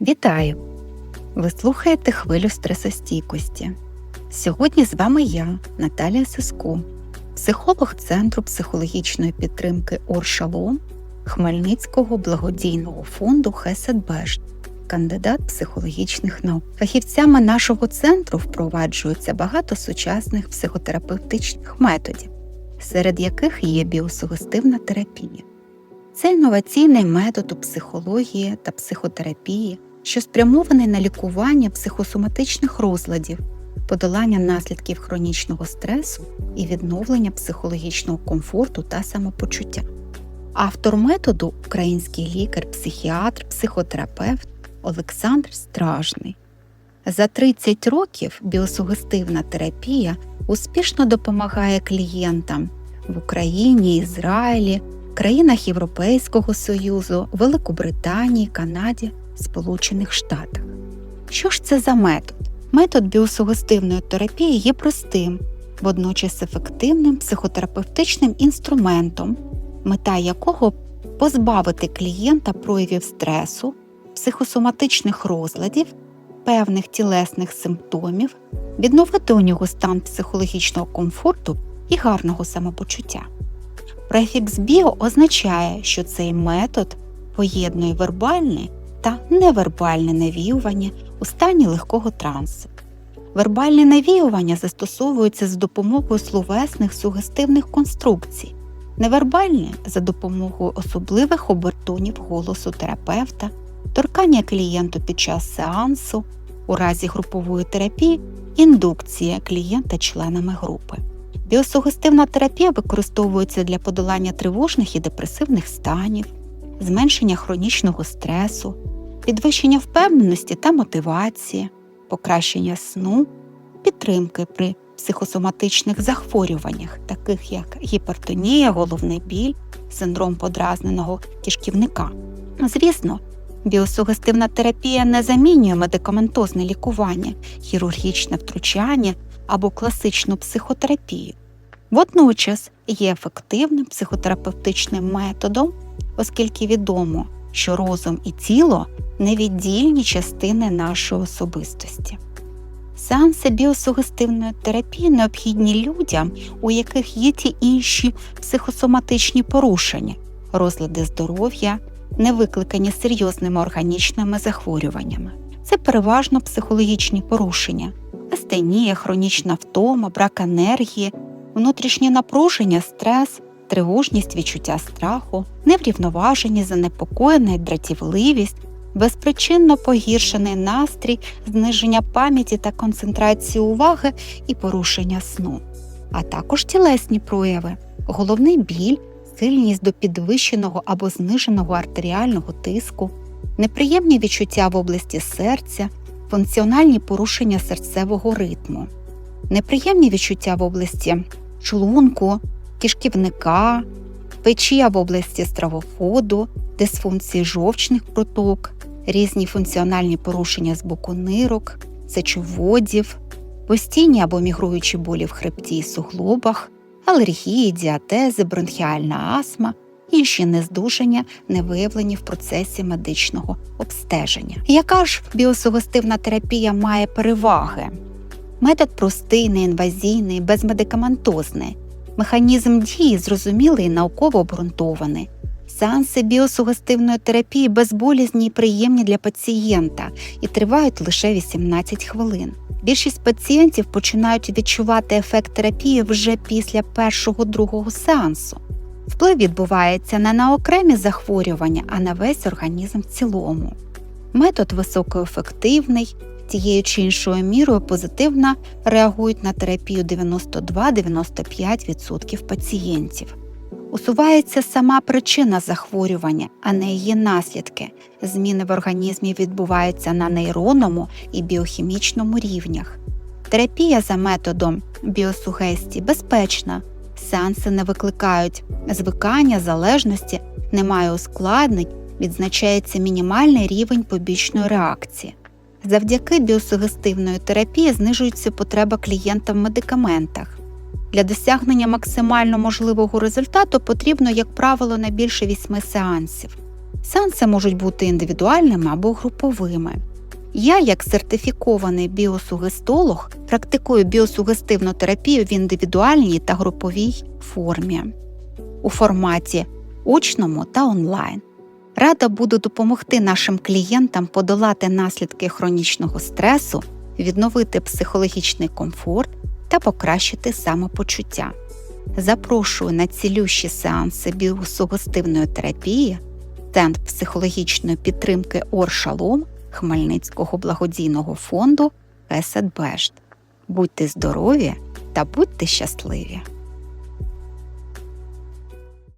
Вітаю! Ви слухаєте хвилю стресостійкості. Сьогодні з вами я, Наталія Сиску, психолог Центру психологічної підтримки Оршалом Хмельницького благодійного фонду Хеседбешт, кандидат психологічних наук. Фахівцями нашого центру впроваджується багато сучасних психотерапевтичних методів, серед яких є біосугестивна терапія. Це інноваційний метод у психології та психотерапії, що спрямований на лікування психосоматичних розладів, подолання наслідків хронічного стресу і відновлення психологічного комфорту та самопочуття. Автор методу український лікар, психіатр, психотерапевт Олександр Стражний. За 30 років біосугестивна терапія успішно допомагає клієнтам в Україні, Ізраїлі, країнах Європейського Союзу, Великобританії, Канаді, Сполучених Штатах. Що ж це за метод? Метод біосугестивної терапії є простим, водночас ефективним психотерапевтичним інструментом, мета якого позбавити клієнта проявів стресу, психосоматичних розладів, певних тілесних симптомів, відновити у нього стан психологічного комфорту і гарного самопочуття. Префікс біо означає, що цей метод поєднує вербальне та невербальне навіювання у стані легкого трансу. Вербальне навіювання застосовується з допомогою словесних сугестивних конструкцій, невербальне за допомогою особливих обертонів голосу терапевта, торкання клієнту під час сеансу, у разі групової терапії, індукція клієнта членами групи. Біосугестивна терапія використовується для подолання тривожних і депресивних станів, зменшення хронічного стресу, підвищення впевненості та мотивації, покращення сну, підтримки при психосоматичних захворюваннях, таких як гіпертонія, головний біль, синдром подразненого кишківника. Звісно, біосугестивна терапія не замінює медикаментозне лікування, хірургічне втручання або класичну психотерапію. Водночас є ефективним психотерапевтичним методом, оскільки відомо, що розум і тіло невіддільні частини нашої особистості. Сеанси біосугестивної терапії необхідні людям, у яких є ті інші психосоматичні порушення, розлади здоров'я, не викликані серйозними органічними захворюваннями. Це переважно психологічні порушення, астенія, хронічна втома, брак енергії, внутрішнє напруження, стрес, тривожність, відчуття страху, неврівноважені, занепокоєна дратівливість, безпричинно погіршений настрій, зниження пам'яті та концентрації уваги і порушення сну, а також тілесні прояви, головний біль, сильність до підвищеного або зниженого артеріального тиску, неприємні відчуття в області серця, функціональні порушення серцевого ритму, неприємні відчуття в області шлунку, кишківника, печія в області стравоходу, дисфункції жовчних проток, різні функціональні порушення з боку нирок, сечоводів, постійні або мігруючі болі в хребті і суглобах, алергії, діатези, бронхіальна астма, інші нездужання, не виявлені в процесі медичного обстеження. Яка ж біосугестивна терапія має переваги? Метод простий, неінвазійний, безмедикаментозний. Механізм дії зрозумілий і науково обґрунтований. Сеанси біосугестивної терапії безболізні і приємні для пацієнта і тривають лише 18 хвилин. Більшість пацієнтів починають відчувати ефект терапії вже після першого другого сеансу. Вплив відбувається не на окремі захворювання, а на весь організм в цілому. Метод високоефективний, тією чи іншою мірою позитивно реагують на терапію 92-95% пацієнтів. Усувається сама причина захворювання, а не її наслідки. Зміни в організмі відбуваються на нейронному і біохімічному рівнях. Терапія за методом біосугестії безпечна, сеанси не викликають звикання, залежності, немає ускладнень, відзначається мінімальний рівень побічної реакції. Завдяки біосугестивної терапії знижується потреба клієнта в медикаментах. Для досягнення максимально можливого результату потрібно, як правило, не більше вісьми сеансів. Сеанси можуть бути індивідуальними або груповими. Я, як сертифікований біосугестолог, практикую біосугестивну терапію в індивідуальній та груповій формі у форматі очному та онлайн. Рада буду допомогти нашим клієнтам подолати наслідки хронічного стресу, відновити психологічний комфорт та покращити самопочуття. Запрошую на цілющі сеанси біосугестивної терапії, Центр психологічної підтримки Оршалом Хмельницького благодійного фонду Хесед Бешт. Будьте здорові та будьте щасливі!